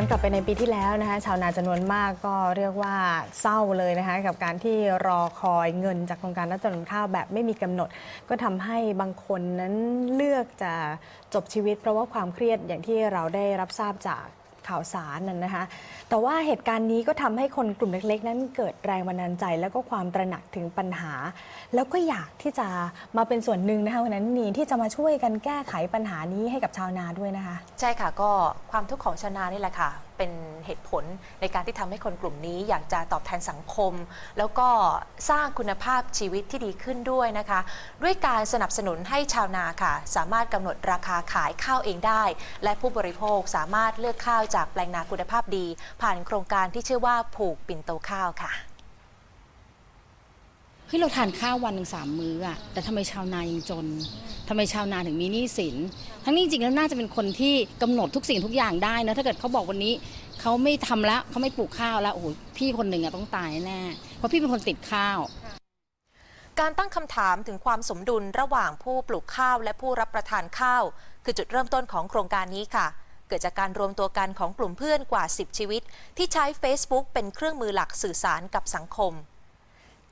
อนกลับไปในปีที่แล้วนะคะ ชาวนาจำนวนมากก็เรียกว่าเศร้าเลยนะคะ กับการที่รอคอยเงินจากโครงการรับจำนำข้าวแบบไม่มีกำหนด ก็ทำให้บางคนนั้นเลือกจะจบชีวิต เพราะว่าความเครียดอย่างที่เราได้รับทราบจาก ข่าวสารนั่นนะคะแต่ว่าเหตุการณ์นี้ก็ทำให้คนกลุ่มเล็กๆ นั้นเกิดแรงบันดาลใจ แล้วก็ความตระหนักถึงปัญหา แล้วก็อยากที่จะมาเป็นส่วนหนึ่งนะคะวันนั้นนีที่จะมาช่วยกันแก้ไขปัญหานี้ให้กับชาวนาด้วยนะคะ ใช่ค่ะก็ความทุกข์ของชาวนานี่แหละค่ะ เป็นเหตุผลในการที่ทำให้คนกลุ่มนี้ อยากจะตอบแทนสังคม แล้วก็สร้างคุณภาพชีวิตที่ดีขึ้นด้วยนะคะ ด้วยการสนับสนุนให้ชาวนาค่ะ สามารถกำหนดราคาขายข้าวเองได้ และผู้บริโภคสามารถเลือกข้าวจากแปลงนาคุณภาพดี ผ่านโครงการที่ชื่อว่าผูกปิ่นโตข้าวค่ะ เฮ้ยเราทานข้าววันหนึ่งสามมื้ออะแต่ทำไมชาวนายังจนทำไมชาวนาถึงมีหนี้สิน ทั้งนี้จริงแล้วน่าจะเป็นคนที่กำหนดทุกสิ่งทุกอย่างได้นะถ้าเกิดเขาบอกวันนี้เขาไม่ทำแล้วเขาไม่ปลูกข้าวแล้วโอ้โหพี่คนหนึ่งอะต้องตายแน่เพราะพี่เป็นคนติดข้าวการตั้งคำถามถึงความสมดุลระหว่างผู้ปลูกข้าวและผู้รับประทานข้าว คือจุดเริ่มต้นของโครงการนี้ค่ะ เกิดจากการรวมตัวกันของกลุ่มเพื่อนกว่า 10 ชีวิต ที่ใช้ Facebook เป็นเครื่องมือหลักสื่อสารกับสังคม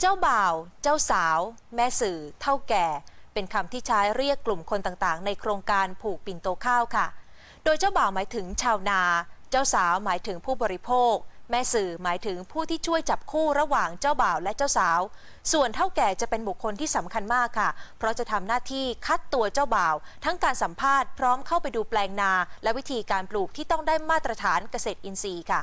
เจ้าบ่าว เจ้าสาว แม่สื่อ เท่าแก่ เป็นคำที่ใช้เรียกกลุ่มคนต่างๆ ในโครงการผูกปิ่นโตข้าวค่ะ โดยเจ้าบ่าวหมายถึงชาวนา เจ้าสาวหมายถึงผู้บริโภค แม่สื่อหมายถึงผู้ที่ช่วยจับคู่ระหว่างเจ้าบ่าวและเจ้าสาว ส่วนเท่าแก่จะเป็นบุคคลที่สำคัญมากค่ะ เพราะจะทำหน้าที่คัดตัวเจ้าบ่าว ทั้งการสัมภาษณ์พร้อมเข้าไปดูแปลงนา และวิธีการปลูกที่ต้องได้มาตรฐานเกษตรอินทรีย์ค่ะ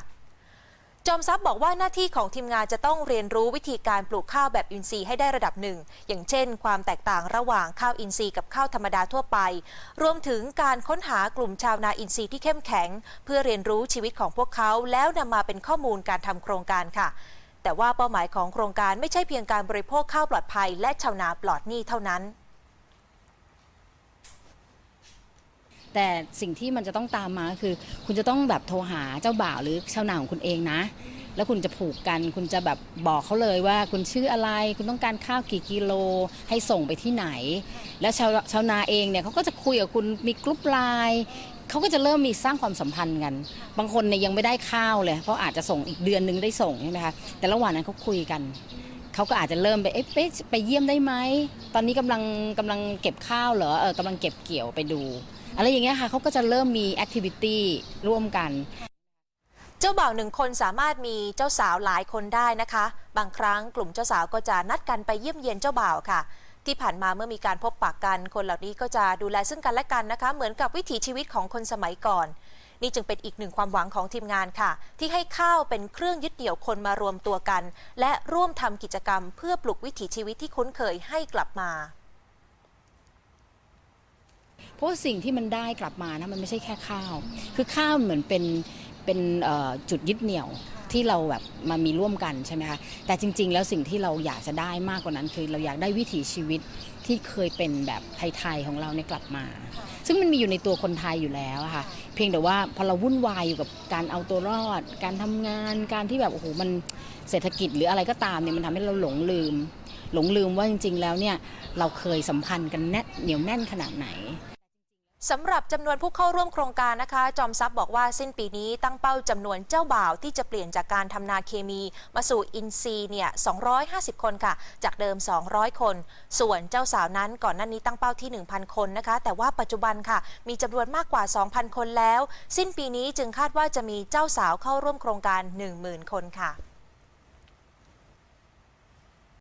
จอมทรัพย์บอกว่าหน้าที่ของทีมงานจะต้องเรียนรู้วิธีการปลูกข้าวแบบอินทรีย์ให้ได้ระดับหนึ่ง อย่างเช่น ความแตกต่างระหว่างข้าวอินทรีย์กับข้าวธรรมดาทั่วไป รวมถึงการค้นหากลุ่มชาวนาอินทรีย์ที่เข้มแข็ง เพื่อเรียนรู้ชีวิตของพวกเขา แล้วนำมาเป็นข้อมูลการทำโครงการค่ะ แต่ว่าเป้าหมายของโครงการไม่ใช่เพียงการบริโภคข้าวปลอดภัย และชาวนาปลอดหนี้เท่านั้น แต่สิ่งที่มันจะต้องตามมาคือ คุณจะต้องแบบโทรหาเจ้าบ่าวหรือชาวนาของคุณเองนะ แล้วคุณจะผูกกัน คุณจะแบบบอกเขาเลยว่า คุณชื่ออะไร คุณต้องการข้าวกี่กิโล ให้ส่งไปที่ไหน แล้วชาวชาวนาเองเนี่ยเขาก็จะคุยกับคุณมีกลุ่มไลน์เขาก็จะเริ่มมีสร้างความสัมพันธ์กัน บางคนเนี่ยยังไม่ได้ข้าวเลย เพราะอาจจะส่งอีกเดือนนึงได้ส่งใช่ไหมคะ แต่ระหว่างนั้นเขาคุยกันเขาก็อาจจะเริ่มไปเอ๊ะไปไปเยี่ยมได้ไหม ตอนนี้กำลังกำลังเก็บข้าวเหรอ เออกำลังเก็บเกี่ยวไปดู อะไรอย่างเงี้ยค่ะเขาก็จะเริ่มมีแอคทิวิตี้ร่วมกัน เจ้าบ่าวหนึ่งคนสามารถมีเจ้าสาวหลายคนได้นะคะ บางครั้งกลุ่มเจ้าสาวก็จะนัดกันไปเยี่ยมเยียนเจ้าบ่าวค่ะ ที่ผ่านมาเมื่อมีการพบปะกัน คนเหล่านี้ก็จะดูแลซึ่งกันและกันนะคะ เหมือนกับวิถีชีวิตของคนสมัยก่อน นี่จึงเป็นอีกหนึ่งความหวังของทีมงานค่ะ ที่ให้ข้าวเป็นเครื่องยึดเหนี่ยวคนมารวมตัวกัน และร่วมทำกิจกรรม เพื่อปลุกวิถีชีวิตที่คุ้นเคยให้กลับมา เพราะสิ่งที่มันได้กลับมานะมันไม่ใช่แค่ข้าว คือข้าวเหมือนเป็นเป็นจุดยึดเหนี่ยวที่เราแบบมามีร่วมกันใช่ไหมคะแต่จริง ๆ แล้วสิ่งที่เราอยากจะได้มากกว่านั้น คือเราอยากได้วิถีชีวิตที่เคยเป็นแบบไทยๆของเราเนี่ยกลับมา ซึ่งมันมีอยู่ในตัวคนไทยอยู่แล้วค่ะ เพียงแต่ว่าพอเราวุ่นวายอยู่กับการเอาตัวรอด การทำงานการที่แบบโอ้โหมันเศรษฐกิจหรืออะไรก็ตามเนี่ยมันทำให้เราหลงลืม หลงลืมว่าจริง ๆ แล้วเนี่ยเราเคยสัมพันธ์กันแน่นเหนียวแน่นขนาดไหน สำหรับจำนวนผู้เข้าร่วมโครงการนะคะ จอมทรัพย์บอกว่าสิ้นปีนี้ตั้งเป้าจำนวนเจ้าบ่าวที่จะเปลี่ยนจากการทำนาเคมี มาสู่อินซีเนี่ย 250 คนค่ะ จากเดิม 200 คน ส่วนเจ้าสาวนั้นก่อนหน้านี้ตั้งเป้าที่ 1,000 คนนะคะ แต่ว่าปัจจุบันค่ะ มีจำนวนมากกว่า 2,000 คนแล้ว สิ้นปีนี้จึงคาดว่าจะมีเจ้าสาวเข้าร่วมโครงการ 10,000 คนค่ะ